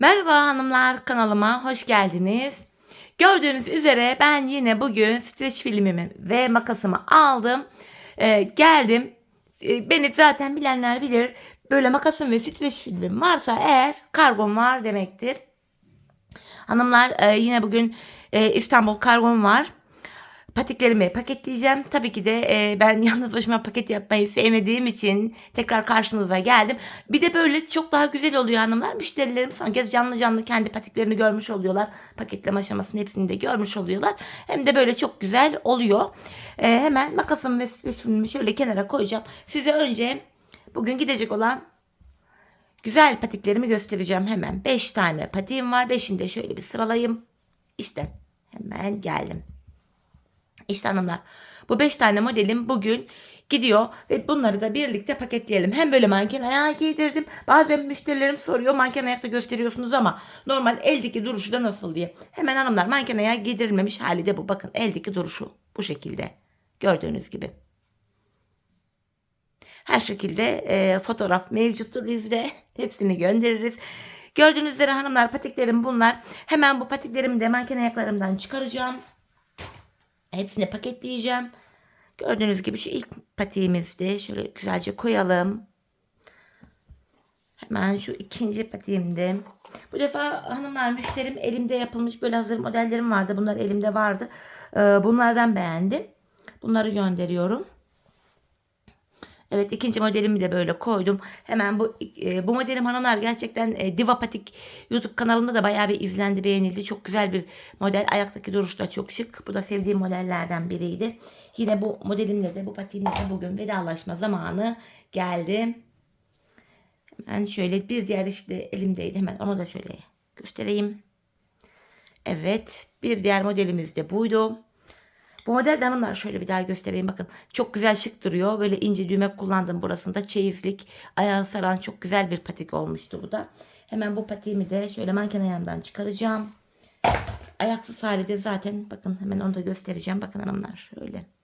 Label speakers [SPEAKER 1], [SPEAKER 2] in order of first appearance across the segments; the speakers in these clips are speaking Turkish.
[SPEAKER 1] Merhaba hanımlar kanalıma hoş geldiniz. Gördüğünüz üzere ben yine bugün streç filmimi ve makasımı aldım. Ee, geldim. Ee, beni zaten bilenler bilir. Böyle makasım ve streç filmim varsa eğer kargom var demektir. Hanımlar e, yine bugün e, İstanbul kargom var. Patiklerimi paketleyeceğim. Tabii ki de e, ben yalnız başıma paket yapmayı sevmediğim için tekrar karşınıza geldim. Bir de böyle çok daha güzel oluyor hanımlar. Müşterilerim son kez canlı canlı kendi patiklerini görmüş oluyorlar. Paketleme aşamasını hepsini de görmüş oluyorlar. Hem de böyle çok güzel oluyor. E, hemen makasımı ve streç filmimi şöyle kenara koyacağım. Size önce bugün gidecek olan güzel patiklerimi göstereceğim hemen. 5 tane patiğim var. 5'ini de şöyle bir sıralayayım. İşte hemen geldim. İşte hanımlar bu 5 tane modelim bugün gidiyor ve bunları da birlikte paketleyelim. Hem böyle manken ayağı giydirdim. Bazen müşterilerim soruyor manken ayakta gösteriyorsunuz ama normal eldeki duruşu da nasıl diye. Hemen hanımlar manken ayağı giydirilmemiş hali de bu. Bakın eldeki duruşu bu şekilde. Gördüğünüz gibi. Her şekilde e, fotoğraf mevcuttur bizde. Hepsini göndeririz. Gördüğünüz üzere hanımlar patiklerim bunlar. Hemen bu patiklerimi de manken ayaklarımdan çıkaracağım. Hepsini paketleyeceğim. Gördüğünüz gibi şu ilk patiğimizde şöyle güzelce koyalım. Hemen şu ikinci patiğimde. Bu defa hanımlar müşterim elimde yapılmış böyle hazır modellerim vardı. Bunlar elimde vardı. Ee, bunlardan beğendim. Bunları gönderiyorum. Evet ikinci modelimi de böyle koydum. Hemen bu e, bu modelim hanımlar gerçekten e, Divapatik YouTube kanalımda da bayağı bir izlendi, beğenildi. Çok güzel bir model. Ayaktaki duruş da çok şık. Bu da sevdiğim modellerden biriydi. Yine bu modelimle de bu patiğimle de bugün vedalaşma zamanı geldi. Hemen şöyle bir diğer işte elimdeydi. Hemen onu da şöyle göstereyim. Evet bir diğer modelimiz de buydu. Bu model de hanımlar şöyle bir daha göstereyim bakın. Çok güzel şık duruyor. Böyle ince düğme kullandım burasında. Çeyizlik ayağı saran çok güzel bir patik olmuştu bu da. Hemen bu patiğimi de şöyle manken ayağımdan çıkaracağım. Ayaksız hali de zaten bakın hemen onu da göstereceğim. Bakın hanımlar şöyle.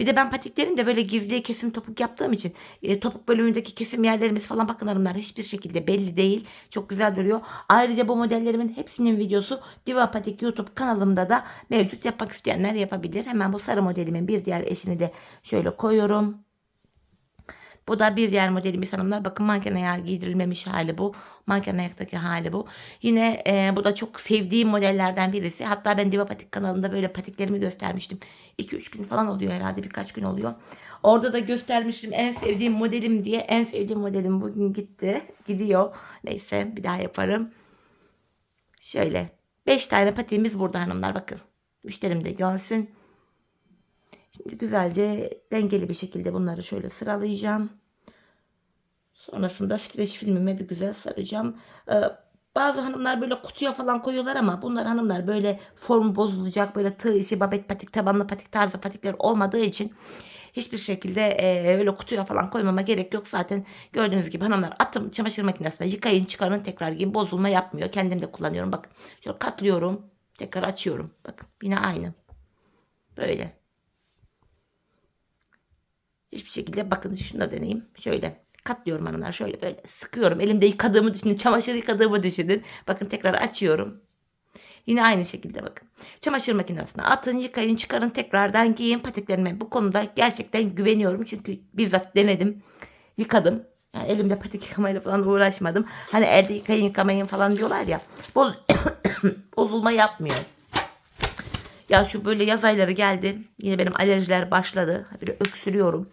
[SPEAKER 1] Bir de ben patiklerimde böyle gizli kesim topuk yaptığım için e, topuk bölümündeki kesim yerlerimiz falan bakın hanımlar hiçbir şekilde belli değil. Çok güzel duruyor. Ayrıca bu modellerimin hepsinin videosu Diva Patik YouTube kanalımda da mevcut. Yapmak isteyenler yapabilir. Hemen bu sarı modelimin bir diğer eşini de şöyle koyuyorum. Bu da bir diğer modelimiz hanımlar. Bakın manken ayağı giydirilmemiş hali bu. Manken ayaktaki hali bu. Yine e, bu da çok sevdiğim modellerden birisi. Hatta ben Diva Patik kanalında böyle patiklerimi göstermiştim. 2-3 gün falan oluyor herhalde birkaç gün oluyor. Orada da göstermiştim en sevdiğim modelim diye. En sevdiğim modelim bugün gitti. Gidiyor. Neyse bir daha yaparım. Şöyle. 5 tane patiğimiz burada hanımlar bakın. Müşterim de görsün. Şimdi güzelce dengeli bir şekilde bunları şöyle sıralayacağım. Sonrasında streç filmime bir güzel saracağım. Ee, bazı hanımlar böyle kutuya falan koyuyorlar ama bunlar hanımlar böyle form bozulacak böyle tığ işi babet patik tabanlı patik tarzı patikler olmadığı için hiçbir şekilde e, öyle kutuya falan koymama gerek yok. Zaten gördüğünüz gibi hanımlar atım çamaşır makinesine yıkayın çıkarın tekrar giyin bozulma yapmıyor. Kendim de kullanıyorum bakın. Şöyle katlıyorum tekrar açıyorum. Bakın yine aynı. Böyle. Hiçbir şekilde bakın şunu da deneyeyim. Şöyle katlıyorum hanımlar. Şöyle böyle sıkıyorum. Elimde yıkadığımı düşünün. Çamaşır yıkadığımı düşünün. Bakın tekrar açıyorum. Yine aynı şekilde bakın. Çamaşır makinesine atın, yıkayın, çıkarın, tekrardan giyin patiklerime. Bu konuda gerçekten güveniyorum. Çünkü bizzat denedim. Yıkadım. Yani elimde patik yıkamayla falan uğraşmadım. Hani elde yıkayın yıkamayın falan diyorlar ya. Boz bozulma yapmıyor. Ya şu böyle yaz ayları geldi. Yine benim alerjiler başladı. Böyle öksürüyorum.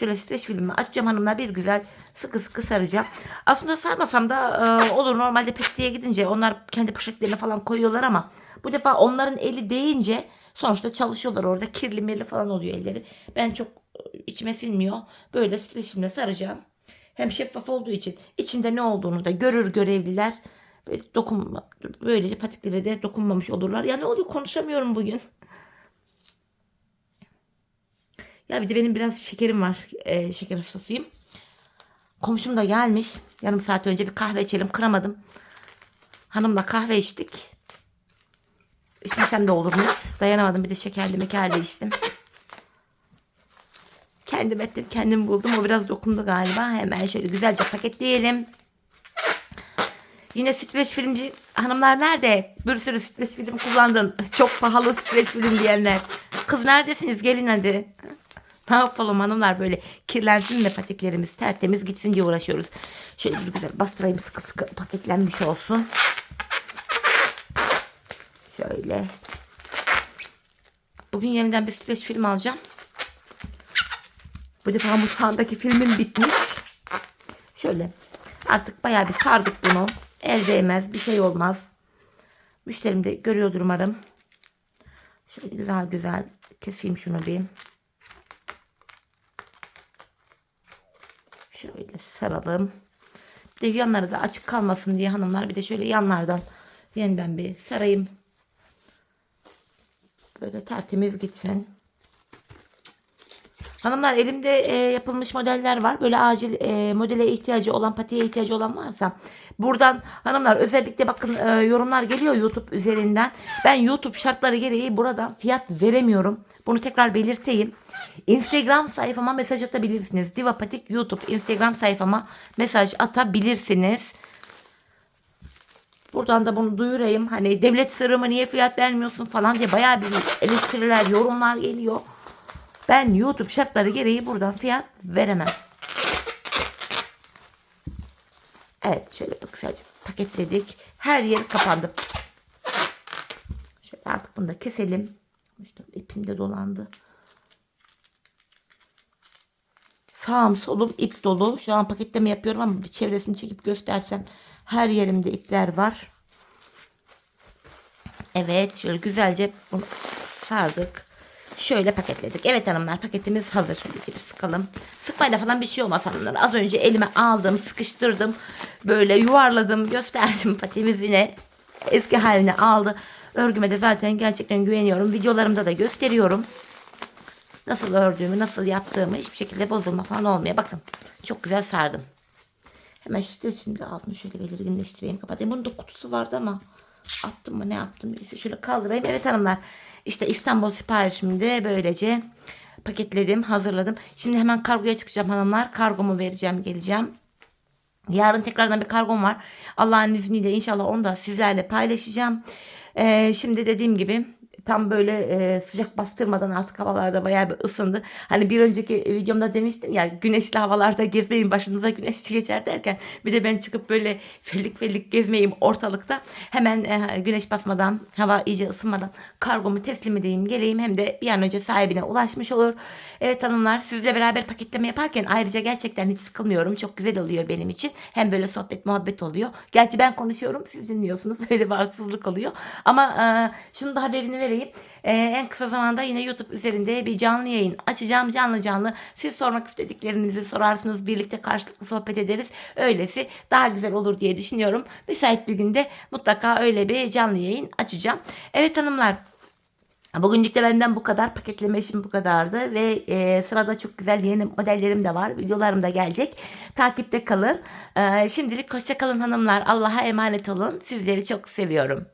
[SPEAKER 1] Şöyle streç filmimi açacağım hanımlar bir güzel sıkı sıkı saracağım. Aslında sarmasam da e, olur. Normalde petiye gidince onlar kendi poşetlerine falan koyuyorlar ama bu defa onların eli değince sonuçta çalışıyorlar orada. Kirli mirli falan oluyor elleri. Ben çok e, içime sinmiyor. Böyle streç filmle saracağım. Hem şeffaf olduğu için içinde ne olduğunu da görür görevliler. Böyle dokunma, böylece patiklere de dokunmamış olurlar. Ya ne oluyor konuşamıyorum bugün. Ya bir de benim biraz şekerim var. Ee, şeker hastasıyım. Komşum da gelmiş. Yarım saat önce bir kahve içelim. Kıramadım. Hanımla kahve içtik. İçmesem de olurmuş. Dayanamadım. Bir de şekerli mekerli içtim. Kendim ettim. Kendim buldum. O biraz dokundu galiba. Hemen şöyle güzelce paketleyelim. Yine streç filmci hanımlar nerede? Bir sürü streç film kullandın. Çok pahalı streç film diyenler. Kız neredesiniz? Gelin hadi. Ne yapalım hanımlar böyle kirlensin de patiklerimiz tertemiz gitsin diye uğraşıyoruz. Şöyle bir güzel bastırayım sıkı sıkı paketlenmiş olsun. Şöyle. Bugün yeniden bir streç film alacağım. Bu defa mutfağındaki filmim bitmiş. Şöyle artık bayağı bir sardık bunu. El değmez bir şey olmaz. Müşterim de görüyordur umarım. Şöyle daha güzel keseyim şunu bir. Şöyle saralım. Bir de yanları da açık kalmasın diye hanımlar bir de şöyle yanlardan yeniden bir sarayım. Böyle tertemiz gitsin. Hanımlar elimde e, yapılmış modeller var. Böyle acil e, modele ihtiyacı olan, patiye ihtiyacı olan varsa buradan hanımlar özellikle bakın e, yorumlar geliyor YouTube üzerinden. Ben YouTube şartları gereği buradan fiyat veremiyorum. Bunu tekrar belirteyim. Instagram sayfama mesaj atabilirsiniz. Divapatik YouTube Instagram sayfama mesaj atabilirsiniz. Buradan da bunu duyurayım. Hani devlet sırrımı niye fiyat vermiyorsun falan diye bayağı bir eleştiriler, yorumlar geliyor. Ben YouTube şartları gereği buradan fiyat veremem. Evet şöyle güzelce paketledik. Her yer kapandı. Şöyle artık bunu da keselim. İşte ipim de dolandı. Sağım solum ip dolu. Şu an paketleme yapıyorum ama bir çevresini çekip göstersem her yerimde ipler var. Evet şöyle güzelce bunu sardık. Şöyle paketledik. Evet hanımlar paketimiz hazır. Şöyle sıkalım. Sıkmayla falan bir şey olmaz hanımlar. Az önce elime aldım, sıkıştırdım. Böyle yuvarladım, gösterdim patiğimiz yine eski haline aldı. Örgüme de zaten gerçekten güveniyorum. Videolarımda da gösteriyorum. Nasıl ördüğümü, nasıl yaptığımı hiçbir şekilde bozulma falan olmuyor. Bakın çok güzel sardım. Hemen şu şimdi altını şöyle belirginleştireyim. Kapatayım. Bunun da kutusu vardı ama attım mı ne yaptım? Neyse şöyle kaldırayım. Evet hanımlar işte İstanbul siparişimi de böylece paketledim, hazırladım. Şimdi hemen kargoya çıkacağım hanımlar. Kargomu vereceğim, geleceğim. Yarın tekrardan bir kargom var. Allah'ın izniyle inşallah onu da sizlerle paylaşacağım. Ee, şimdi dediğim gibi tam böyle e, sıcak bastırmadan artık havalarda bayağı bir ısındı. Hani bir önceki videomda demiştim ya güneşli havalarda gezmeyin başınıza güneş geçer derken bir de ben çıkıp böyle fellik fellik gezmeyeyim ortalıkta. Hemen e, güneş basmadan hava iyice ısınmadan kargomu teslim edeyim geleyim hem de bir an önce sahibine ulaşmış olur. Evet hanımlar sizle beraber paketleme yaparken ayrıca gerçekten hiç sıkılmıyorum. Çok güzel oluyor benim için. Hem böyle sohbet muhabbet oluyor. Gerçi ben konuşuyorum siz dinliyorsunuz. Öyle bir haksızlık oluyor. Ama e, şunu da haberini vereyim. E, en kısa zamanda yine YouTube üzerinde bir canlı yayın açacağım. Canlı canlı siz sormak istediklerinizi sorarsınız. Birlikte karşılıklı sohbet ederiz. Öylesi daha güzel olur diye düşünüyorum. Müsait bir günde mutlaka öyle bir canlı yayın açacağım. Evet hanımlar Bugünlük de benden bu kadar. Paketleme işim bu kadardı. Ve e, sırada çok güzel yeni modellerim de var. Videolarım da gelecek. Takipte kalın. E, şimdilik hoşça kalın hanımlar. Allah'a emanet olun. Sizleri çok seviyorum.